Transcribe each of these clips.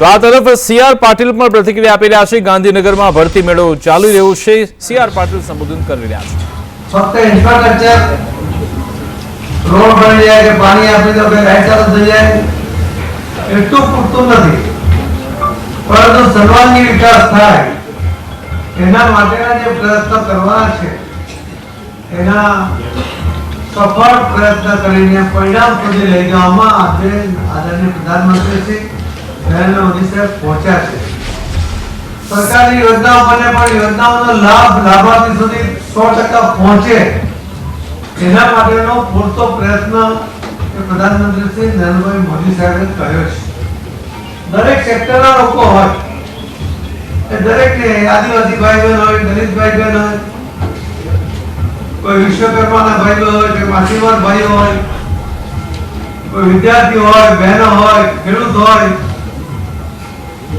તો આ તરફ સીઆર પાટીલ પણ પ્રતિક્રિયા આપી રહ્યા છે. ગાંધીનગરમાં ભરતી મેળો ચાલી રહ્યો છે. સીઆર પાટીલ સંબોધન કરી રહ્યા છે. ચાલુ થઈ પૂરતું થાય પરિણામ સુધી લઈ જવામાં આદરણીય પ્રધાનમંત્રી શ્રી છે. સરકારની યોજનાઓ બને પણ યોજનાઓનો લાભ લાભાર્થી સુધી સો પહોંચે. એના માટેનો પૂરતો પ્રયત્ન પ્રધાનમંત્રી શ્રી નરેન્દ્રભાઈ મોદી સાહેબે કર્યો છે. દરેક સેક્ટરના લોકો હોય, એ દરેકને આદિવાસી ભાઈ બહેન હોય, દલિત ભાઈ બહેન હોય, કોઈ વિશ્વકર્માના ભાઈ હોય કે માછીમાર ભાઈઓ હોય, કોઈ વિદ્યાર્થી હોય, બહેનો હોય, ખેડૂત હોય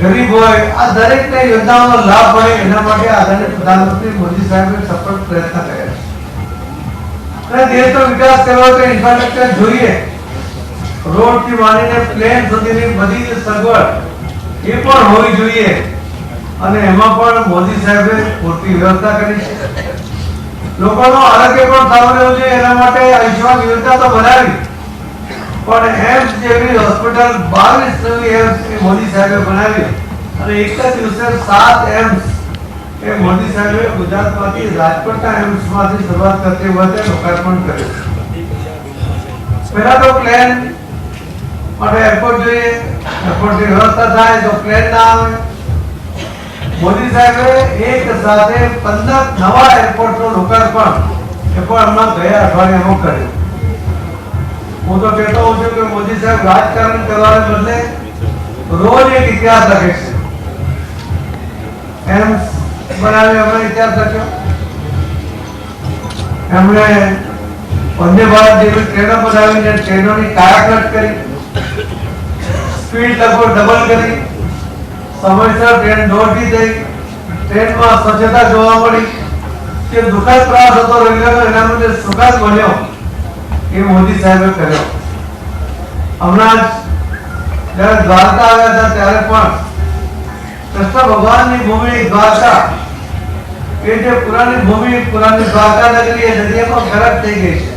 ગરીબ હોય, આ દરેકને યોજનાઓનો લાભ મળે એના માટે આદરણીય પ્રધાનમંત્રી મોદી સાહેબે સફળ પ્રયત્ન કર્યા છે. દેશનો વિકાસ કરવા તો ઇન્ફ્રાસ્ટ્રક્ચર જોઈએ રોડથી માંડીને પ્લેન સુધીની બધી સગવડ એ પણ હોવી જોઈએ. અને એમાં પણ મોદી સાહેબે પૂરતી વ્યવસ્થા કરી છે. લોકોનો આરોગ્ય પણ સારું રહેવું જોઈએ, એના માટે આયુષ્યમાન યોજના તો બનાવી. પણ એમ્સ જેવી હોસ્પિટલ બાવીસ નવી એમ્સ મોદી સાહેબે બનાવી. અને એક જ દિવસે સાત એમ્સ એ મોદી સાહેબે ગુજરાતમાંથી રાજકોટના એમ્સમાંથી શરૂઆત કરતી વખતે લોકાર્પણ કર્યું. પહેલા તો પ્લેન માટે એરપોર્ટ જોઈએ. એરપોર્ટની વ્યવસ્થા થાય તો પ્લેન ના આવે. મોદી સાહેબે એક સાથે પંદર નવા એરપોર્ટનું લોકાર્પણ એ પણ હમણાં ગયા અઠવાડિયામાં કર્યું. હું તો કહેતો હોઉં છું કે મોદી સાહેબ રાજકારણ કરવાને બદલે રોજ એક ઇતિહાસ લખે છે. એમ બનાવી અમે ઇતિહાસ લખ્યો. એમણે વંદે ભારત જેવી ટ્રેનો બનાવીને ટ્રેનોની કાયાકલ્પ કરી, સ્પીડ લગભગ ડબલ કરી, સમયસર ટ્રેન દોડતી થઈ ટ્રેનમાં સ્વચ્છતા જોવા મળી કે દુઃખદ પ્રવાસ હતો રેલવેનો એના માટે સુકાશ બન્યો. એ મોદી સાહેબે કર્યો. હમણાં જ દ્વારકા આવ્યા હતા, ત્યારે પણ કૃષ્ણ ભગવાનની ભૂમિ દ્વારકા. એ જે પુરાની ભૂમિ, પુરાની દ્વારકા નગરી એ નદીમાં ખરાબ થઈ ગઈ છે.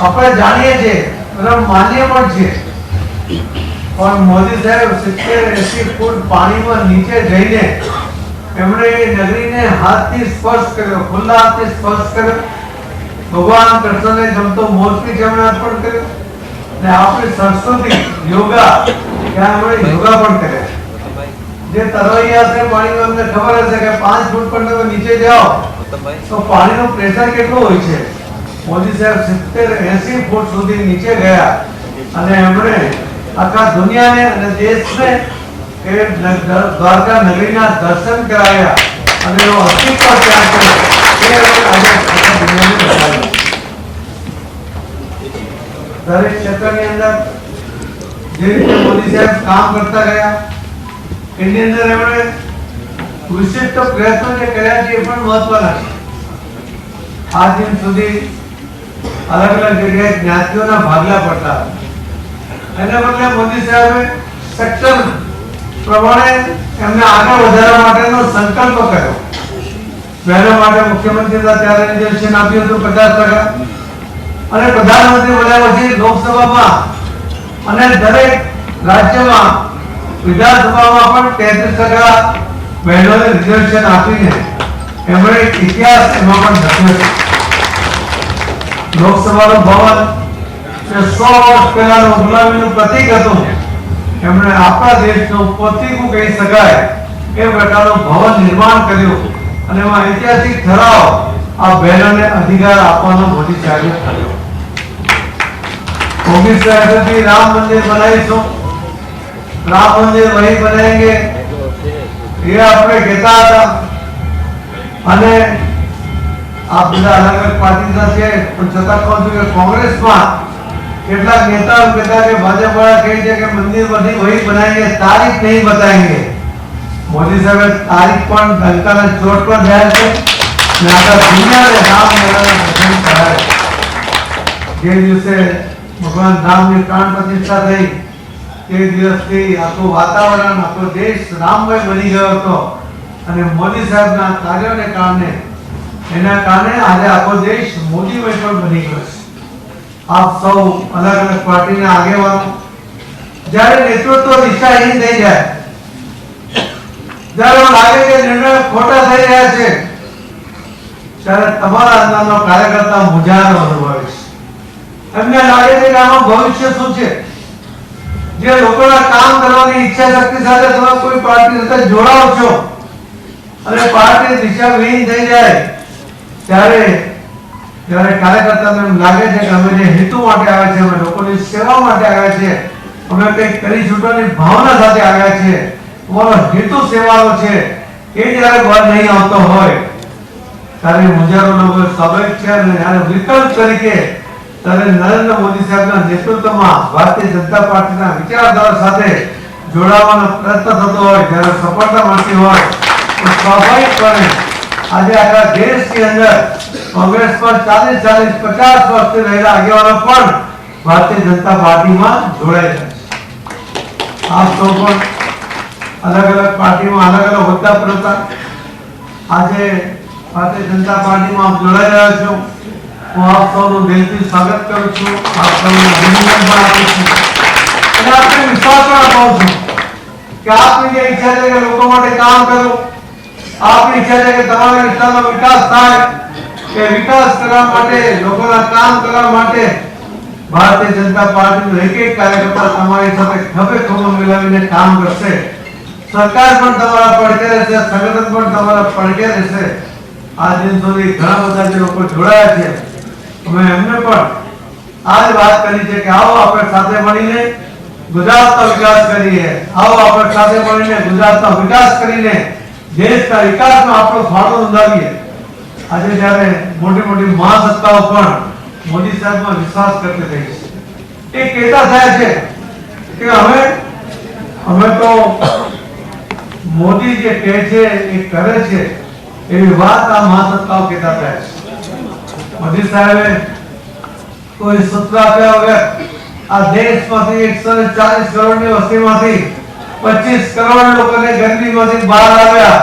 આપણે જાણીએ છીએ બધા માનીએ પણ છે પણ મોદી સાહેબ સિત્તેર એસી ફૂટ પાણીમાં નીચે જઈને એમણે એ નગરીને હાથથી સ્પર્શ કર્યો, ખુલ્લા હાથથી સ્પર્શ કર્યો. ભગવાન કૃષ્ણને ગમતો મોરપી જેમણે અર્પણ કર્યો. અને આપણે સંસ્કૃતિ, યોગા, ત્યાં આપણે યોગા પણ કર્યા જે તરવૈયા છે પાણી અમને ખબર હશે કે પાંચ ફૂટ પર તમે નીચે જાઓ, તો પાણીનું પ્રેશર કેટલું હોય છે? મોદી સાહેબ સિત્તેર, એસી ફૂટ સુધી નીચે ગયા. અને એમણે આખા દુનિયાને અને દેશને એ દ્વારકા નગરીના દર્શન કરાવ્યા. અને એનો અસ્તિત્વ ત્યાં છે દરેક ક્ષેત્રની અંદર જે રીતે મોદી સાહેબ કામ કરતા ગયા એની અંદર એમણે વિશિષ્ટ પ્રયત્નો જે કર્યા છે એ પણ મહત્વના છે આ દિન સુધી અલગ અલગ જગ્યાએ જ્ઞાતિઓના ભાગલા પડતા. એના બદલે મોદી સાહેબે સેક્ટર પ્રમાણે એમને આગળ વધારવા માટેનો સંકલ્પ કર્યો બહેનો માટે મુખ્યમંત્રી ત્યારે રિઝર્વેશન આપ્યું હતું પચાસ ટકા. અને પ્રધાનમંત્રી બન્યા પછી લોકસભામાં અને દરેક રાજ્યમાં વિધાનસભામાં પણ તેત્રીસ ટકા બહેનોને રિઝર્વેશન આપીને એમણે ઇતિહાસ એમાં પણ છે. લોકસભાનું ભવન એ સો વર્ષ પહેલાનું ગુલામીનું પ્રતીક હતું, એમણે આપણા દેશનું પ્રતિકું કહી શકાય એ પ્રકારનું ભવન નિર્માણ કર્યું. અને એમાં ઐતિહાસિક ઠરાવ આ બહેનોને અધિકાર આપવાનો મોદી સાહેબે કર્યો બધા અલગ અલગ પાર્ટીના છે. પણ છતાં કહું છું કે કોંગ્રેસમાં કેટલાક નેતાઓ કે ભાજપ વાળા કહે છે કે મંદિર બધી વહી બનાવીએ, તારીખ નહીં બતાવેંગે મોદી સાહેબ તારીખ પણ ડંકાના ચોટ પર થયા છે. ને રામ લલ્લાના દર્શન કરાય થઈ, તે આખું વાતાવરણ, આખો દેશ રામમય બની ગયો હતો. અને મોદી સાહેબના કાર્યોને કારણે, એના કારણે આજે આખો દેશ મોદીમય પણ બની ગયો આપ સૌ અલગ અલગ પાર્ટીના આગેવાનો, જ્યારે નેતૃત્વ દિશાહીન થઈ જાય જ્યારે લાગે કે નિર્ણય ખોટા થઈ રહ્યા છે. ત્યારે તમારા અંદરનો કાર્યકર્તા મુજારો અનુભવે એમને લાગે છે કે આમાં ભવિષ્ય શું છે? જે લોકોના કામ કરવાની ઈચ્છા શક્તિ સાથે તમે કોઈ પાર્ટી સાથે જોડાવ છો અને પાર્ટી દિશા વિહીન થઈ જાય, ત્યારે ત્યારે કાર્યકર્તાને એમ લાગે છે કે અમે જે હેતુ માટે આવ્યા છે અમે લોકોની સેવા માટે આવ્યા છે અમે કંઈક કરી છૂટવાની ભાવના સાથે આવ્યા છે અમારો હેતુ સેવાનો છે એ જ્યારે બહાર નહીં આવતો હોય, ત્યારે મુજારો લોકો સ્વાભાવિક છે અને જ્યારે વિકલ્પ તરીકે ત્યારે નરેન્દ્ર મોદી સાહેબના નેતૃત્વમાં ભારતીય જનતા પાર્ટીના વિચારધારા સાથે જોડાવાનો પ્રયત્ન થતો હોય, જ્યારે સફળતા મળતી હોય, તો સ્વાભાવિકપણે આજે આખા દેશની અંદર કોંગ્રેસ પર ચાલીસ ચાલીસ, પચાસ વર્ષથી રહેલા આગેવાનો પણ ભારતીય જનતા પાર્ટીમાં જોડાઈ રહ્યા છે. આપ સૌ પણ અલગ અલગ પાર્ટીમાં અલગ અલગ હોદ્દા પર હતા. આજે ભારતીય જનતા પાર્ટીમાં આપ જોડાઈ રહ્યા છો. હું આપ સૌનું દિલથી સ્વાગત કરું છું. આપ સૌને અભિનંદન પણ આપું છું. અને આપને વિશ્વાસ પણ અપાવું છું કે આપની જે ઈચ્છા છે કે લોકો માટે કામ કરો. આપની ઈચ્છા છે કે તમારા વિસ્તારનો વિકાસ થાય, કે વિકાસ કરવા માટે, લોકોના કામ કરવા માટે ભારતીય જનતા પાર્ટીનો એક એક કાર્યકર્તા તમારી સાથે ખભે ખભો મિલાવીને કામ કરશે. સરકાર પણ તમારા પડકે રહેશે, સંગઠન પણ તમારા પડકે રહેશે. આ દિન સુધી ઘણા બધા જે લોકો જોડાયા છે. અમે એમને પણ આ જ વાત કરી છે કે આવો આપણે સાથે મળીને ગુજરાતનો વિકાસ કરીએ. આવો આપણે સાથે મળીને ગુજરાતનો વિકાસ કરીને દેશના વિકાસમાં આપણો ફાળો નોંધાવીએ. આજે જ્યારે મોટી મોટી મહાસત્તાઓ પણ મોદી સાહેબમાં વિશ્વાસ કરતી રહી છે. એ કહેતા થયા છે કે અમે અમે તો મોદી જે કહે છે, એ કરે છે, એવી વાત આ મહાસત્તાઓ કહેતા થયા છે. મોદી સાહેબે કોઈ સૂત્ર આપ્યા વગર આ દેશમાંથી એકસો ને ચાલીસ કરોડની વસ્તીમાંથી પચીસ કરોડ લોકોને ગરીબીમાંથી બહાર આવ્યા.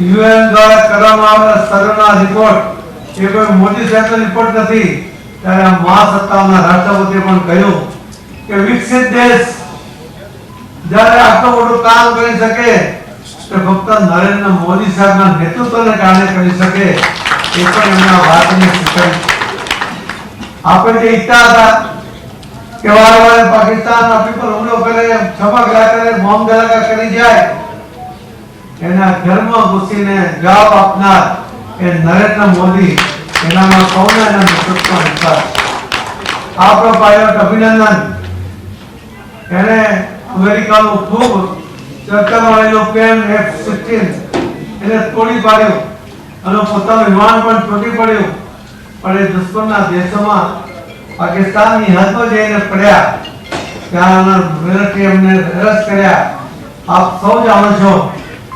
યુએન દ્વારા કરવામાં આવેલા સર્વેના રિપોર્ટ એ કોઈ મોદી સાહેબનો રિપોર્ટ નથી. ત્યારે આ મહાસત્તાઓના રાષ્ટ્રપતિએ પણ કહ્યું કે વિકસિત દેશ જ્યારે આટલું મોટું કામ કરી શકે તો ફક્ત નરેન્દ્ર મોદી સાહેબના નેતૃત્વને કારણે કરી શકે એ પણ એમના વાતને સ્વીકારી આપણે જે ઈચ્છતા હતા કે વારે વારે પાકિસ્તાન આપણી પર હુમલો કરે છમકલા કરે, બોમ્બ ધડાકા કરી જાય, એના ધર્મ ઘૂસીને જવાબ આપનાર એ નરેન્દ્ર મોદી એનામાં સૌને એના નેતૃત્વ હતા. આપણો પાયલોટ અભિનંદન. એને અમેરિકાનું ખૂબ ચર્ચામાં એને તોડી પાડ્યું. અને પોતાનું વિમાન પણ તૂટી પડ્યું. પણ એ દુશ્મનના દેશોમાં પાકિસ્તાનની પડ્યા. ત્યાંના મિલિટરી એમને અરેસ્ટ કર્યા. આપ સૌ જાણો છો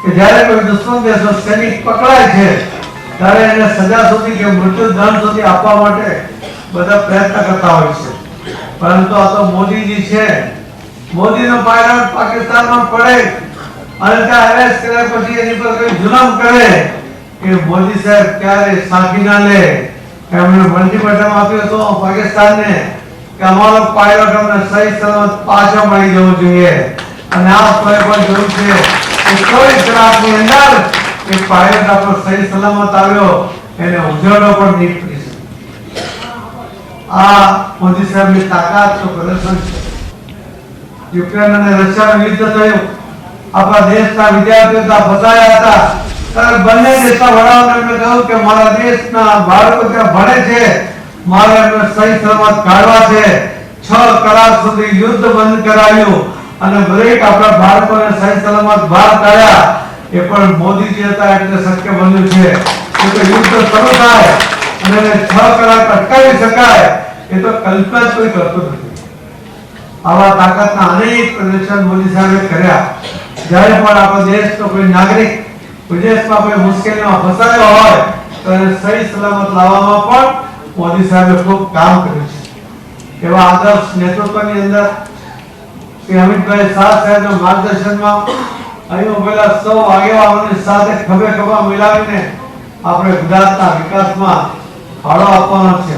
કે જ્યારે કોઈ દેશનો સૈનિક પકડાય છે, ત્યારે એને સજા સુધી કે મૃત્યુ દંડ સુધી આપવા માટે બધા પ્રયત્ન કરતા હોય છે. પરંતુ આ તો મોદીજી છે. મોદીનો પાયલોટ પાકિસ્તાનમાં પડે અને ત્યાં કર્યા પછી એની પર કોઈ જુલમ કરે કે મોદી સાહેબ ક્યારે સાંકી ના લે એમણે મલ્ટીમેટમ આપ્યો હતો પાકિસ્તાનને કે અમારો પાયલોટ અમને સહી સલામત પાછા મળી જવો જોઈએ. અને આ કોઈ પણ જરૂર છે કે કોઈ કલાકની અંદર એ પાયલોટ આપણો સહી સલામત આવ્યો, એને ઉજવણો પણ નહીં કરી આ મોદી સાહેબની તાકાતનું પ્રદર્શન છે. યુક્રેન અને રશિયાનું યુદ્ધ થયું. આપણા દેશના વિદ્યાર્થીઓ ત્યાં ફસાયા હતા. ત્યારે બંને દેશના વડાઓને એમણે કહ્યું કે મારા દેશના બાળકો ત્યાં ભણે છે. મારે એમને સહી સલામત કાઢવા છે. છ કલાક સુધી યુદ્ધ બંધ કરાયું અને દરેક આપણા બાળકોને સહી સલામત બહાર કાઢ્યા. એ પણ મોદીજી હતા એટલે શક્ય બન્યું છે. તો યુદ્ધ શરૂ થાય અને છ કલાક અટકાવી શકાય, એ તો કલ્પના કોઈ કરતું નથી. આવા તાકાતના અનેક પ્રદર્શન મોદી સાહેબે કર્યા. જ્યારે પણ આપણો દેશનો કોઈ નાગરિક વિદેશમાં કોઈ મુશ્કેલીમાં ફસાયો હોય તો સહી સલામત લાવવામાં પણ મોદી સાહેબે ખૂબ કામ કર્યું છે. એવા આદર્શ નેતૃત્વની અંદર શ્રી અમિતભાઈ શાહ સાહેબના માર્ગદર્શનમાં અહીં ઉભેલા સૌ આગેવાનોની સાથે ખભે ખભા મિલાવીને આપણે ગુજરાતના વિકાસમાં ફાળો આપવાનો છે.